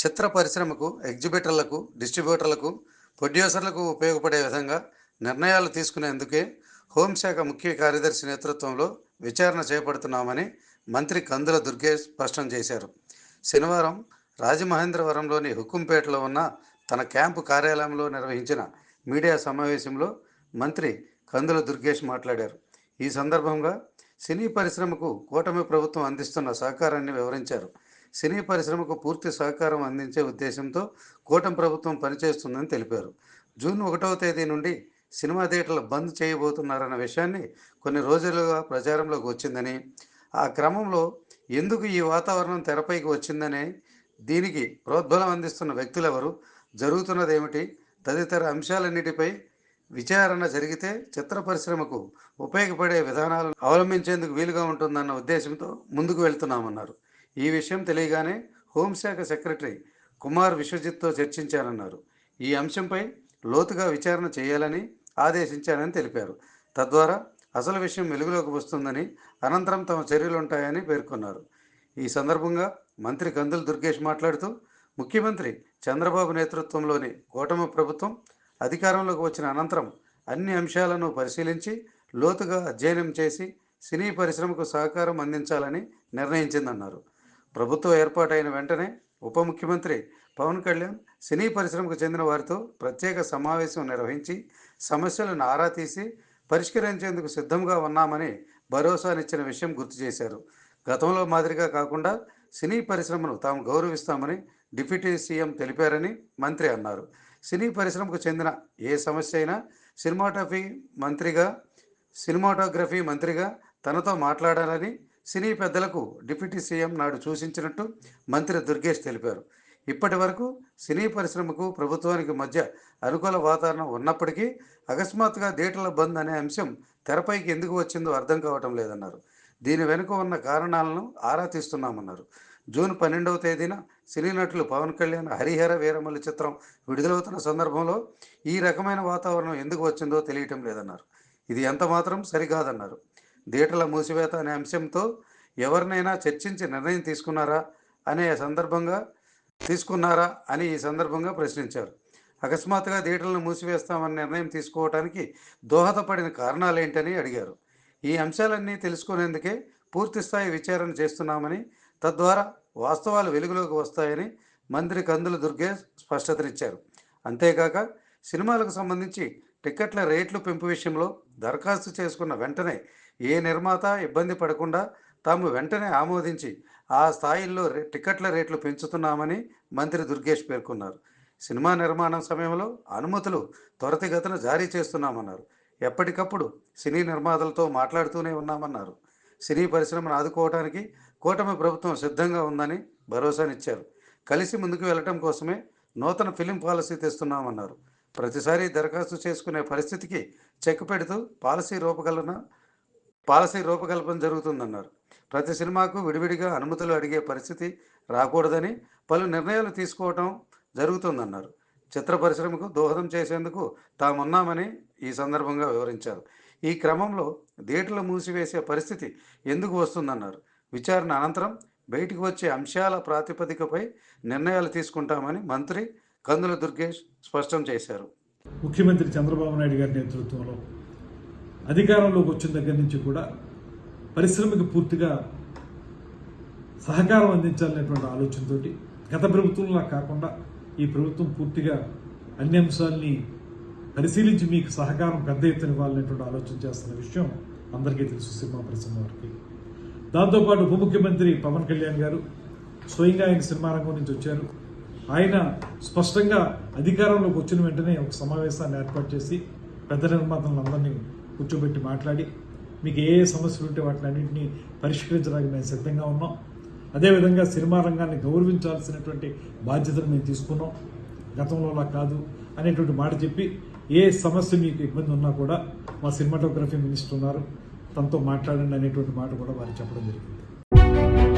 చిత్ర పరిశ్రమకు ఎగ్జిబిటర్లకు డిస్ట్రిబ్యూటర్లకు ప్రొడ్యూసర్లకు ఉపయోగపడే విధంగా నిర్ణయాలు తీసుకునేందుకే హోంశాఖ ముఖ్య కార్యదర్శి నేతృత్వంలో విచారణ చేపడుతున్నామని మంత్రి కందుల దుర్గేష్ స్పష్టం చేశారు. శనివారం రాజమహేంద్రవరంలోని హుకుంపేటలో ఉన్న తన క్యాంపు కార్యాలయంలో నిర్వహించిన మీడియా సమావేశంలో మంత్రి కందుల దుర్గేష్ మాట్లాడారు. ఈ సందర్భంగా సినీ పరిశ్రమకు కూటమి ప్రభుత్వం అందిస్తున్న సహకారాన్ని వివరించారు. సినీ పరిశ్రమకు పూర్తి సహకారం అందించే ఉద్దేశంతో కూటమి ప్రభుత్వం పనిచేస్తుందని తెలిపారు. జూన్ ఒకటవ తేదీ నుండి సినిమా థియేటర్లు బంద్ చేయబోతున్నారన్న విషయాన్ని కొన్ని రోజులుగా ప్రచారంలోకి వచ్చిందని ఆ క్రమంలో ఎందుకు ఈ వాతావరణం తెరపైకి వచ్చిందని దీనికి ప్రోద్బలం అందిస్తున్న వ్యక్తులెవరు జరుగుతున్నదేమిటి తదితర అంశాలన్నిటిపై విచారణ జరిగితే చిత్ర పరిశ్రమకు ఉపయోగపడే విధానాలను అవలంబించేందుకు వీలుగా ఉంటుందన్న ఉద్దేశంతో ముందుకు వెళ్తున్నామన్నారు. ఈ విషయం తెలియగానే హోంశాఖ సెక్రటరీ కుమార్ విశ్వజిత్తో చర్చించానన్నారు ఈ అంశంపై లోతుగా విచారణ చేయాలని ఆదేశించానని తెలిపారు. తద్వారా అసలు విషయం వెలుగులోకి వస్తుందని అనంతరం తమ చర్యలుంటాయని పేర్కొన్నారు. ఈ సందర్భంగా మంత్రి కందుల దుర్గేష్ మాట్లాడుతూ ముఖ్యమంత్రి చంద్రబాబు నేతృత్వంలోని కూటమి ప్రభుత్వం అధికారంలోకి వచ్చిన అనంతరం అన్ని అంశాలను పరిశీలించి లోతుగా అధ్యయనం చేసి సినీ పరిశ్రమకు సహకారం అందించాలని నిర్ణయించిందన్నారు. ప్రభుత్వం ఏర్పాటైన వెంటనే ఉప ముఖ్యమంత్రి పవన్ కళ్యాణ్ సినీ పరిశ్రమకు చెందిన వారితో ప్రత్యేక సమావేశం నిర్వహించి సమస్యలను ఆరా తీసి పరిష్కరించేందుకు సిద్ధంగా ఉన్నామని భరోసానిచ్చిన విషయం గుర్తు చేశారు. గతంలో మాదిరిగా కాకుండా సినీ పరిశ్రమను తాము గౌరవిస్తామని డిప్యూటీ సీఎం తెలిపారని మంత్రి అన్నారు. సినీ పరిశ్రమకు చెందిన ఏ సమస్య అయినా సినిమాటోగ్రఫీ మంత్రిగా సినిమాటోగ్రఫీ మంత్రిగా తనతో మాట్లాడాలని సినీ పెద్దలకు డిప్యూటీ సీఎం నాడు సూచించినట్టు మంత్రి దుర్గేష్ తెలిపారు. ఇప్పటి వరకు సినీ పరిశ్రమకు ప్రభుత్వానికి మధ్య అనుకూల వాతావరణం ఉన్నప్పటికీ అకస్మాత్తుగా థియేటర్ల బంద్ అనే అంశం తెరపైకి ఎందుకు వచ్చిందో అర్థం కావటం లేదన్నారు. దీని వెనుక ఉన్న కారణాలను ఆరా తీస్తున్నామన్నారు. జూన్ పన్నెండవ తేదీన సినీ నటులు పవన్ కళ్యాణ్ హరిహర వీరమల్లి చిత్రం విడుదలవుతున్న సందర్భంలో ఈ రకమైన వాతావరణం ఎందుకు వచ్చిందో తెలియటం లేదన్నారు. ఇది ఎంత మాత్రం సరికాదన్నారు. థియేటర్ల మూసివేత అనే అంశంతో ఎవరినైనా చర్చించి నిర్ణయం తీసుకున్నారా అనే సందర్భంగా తీసుకున్నారా అని ఈ సందర్భంగా ప్రశ్నించారు. అకస్మాత్తుగా థియేటర్లను మూసివేస్తామని నిర్ణయం తీసుకోవడానికి దోహదపడిన కారణాలేంటని అడిగారు. ఈ అంశాలన్నీ తెలుసుకునేందుకే పూర్తిస్థాయి విచారణ చేస్తున్నామని తద్వారా వాస్తవాలు వెలుగులోకి వస్తాయని మంత్రి కందుల దుర్గే స్పష్టతనిచ్చారు. అంతేకాక సినిమాలకు సంబంధించి టిక్కెట్ల రేట్లు పెంపు విషయంలో దరఖాస్తు చేసుకున్న వెంటనే ఏ నిర్మాత ఇబ్బంది పడకుండా తాము వెంటనే ఆమోదించి ఆ స్థాయిల్లో టికెట్ల టిక్కెట్ల రేట్లు పెంచుతున్నామని మంత్రి దుర్గేష్ పేర్కొన్నారు. సినిమా నిర్మాణం సమయంలో అనుమతులు త్వరితగతిన జారీ చేస్తున్నామన్నారు. ఎప్పటికప్పుడు సినీ నిర్మాతలతో మాట్లాడుతూనే ఉన్నామన్నారు. సినీ పరిశ్రమను ఆదుకోవడానికి కూటమి ప్రభుత్వం సిద్ధంగా ఉందని భరోసానిచ్చారు. కలిసి ముందుకు వెళ్ళటం కోసమే నూతన ఫిలిం పాలసీ తెస్తున్నామన్నారు. ప్రతిసారి దరఖాస్తు చేసుకునే పరిస్థితికి చెక్ పెడుతూ పాలసీ రూపకల్పన పాలసీ రూపకల్పన జరుగుతుందన్నారు. ప్రతి సినిమాకు విడివిడిగా అనుమతులు అడిగే పరిస్థితి రాకూడదని పలు నిర్ణయాలు తీసుకోవటం జరుగుతుందన్నారు. చిత్ర పరిశ్రమకు దోహదం చేసేందుకు తామున్నామని ఈ సందర్భంగా వివరించారు. ఈ క్రమంలో థియేటర్లు మూసివేసే పరిస్థితి ఎందుకు వస్తుందన్నారు. విచారణ అనంతరం బయటికి వచ్చే అంశాల ప్రాతిపదికపై నిర్ణయాలు తీసుకుంటామని మంత్రి కందుల దుర్గేష్ స్పష్టం చేశారు. ముఖ్యమంత్రి చంద్రబాబు నాయుడు గారి నేతృత్వంలో అధికారంలోకి వచ్చిన దగ్గర నుంచి కూడా పరిశ్రమకు పూర్తిగా సహకారం అందించాలనేటువంటి ఆలోచనతోటి గత ప్రభుత్వంలా కాకుండా ఈ ప్రభుత్వం పూర్తిగా అన్ని అంశాలని పరిశీలించి మీకు సహకారం పెద్ద ఎత్తున ఇవ్వాలనేటువంటి ఆలోచన చేస్తున్న విషయం అందరికీ తెలుసు సినిమా పరిశ్రమ వారికి. దాంతోపాటు ఉప ముఖ్యమంత్రి పవన్ కళ్యాణ్ గారు స్వయంగా ఆయన సినిమా రంగం నుంచి వచ్చారు. ఆయన స్పష్టంగా అధికారంలోకి వచ్చిన వెంటనే ఒక సమావేశాన్ని ఏర్పాటు చేసి పెద్ద నిర్మాతలను అందరినీ కూర్చోబెట్టి మాట్లాడి మీకు ఏ ఏ సమస్యలు ఉంటే వాటిని అన్నింటినీ పరిష్కరించడానికి మేము సిద్ధంగా ఉన్నాం. అదేవిధంగా సినిమా రంగాన్ని గౌరవించాల్సినటువంటి బాధ్యతను మేము తీసుకున్నాం. గతంలో అలా కాదు అనేటువంటి మాట చెప్పి ఏ సమస్య మీకు ఇబ్బంది ఉన్నా కూడా మా సినిమాటోగ్రఫీ మినిస్టర్ ఉన్నారు. తనతో మాట్లాడండి అనేటువంటి మాట కూడా వారు చెప్పడం జరిగింది.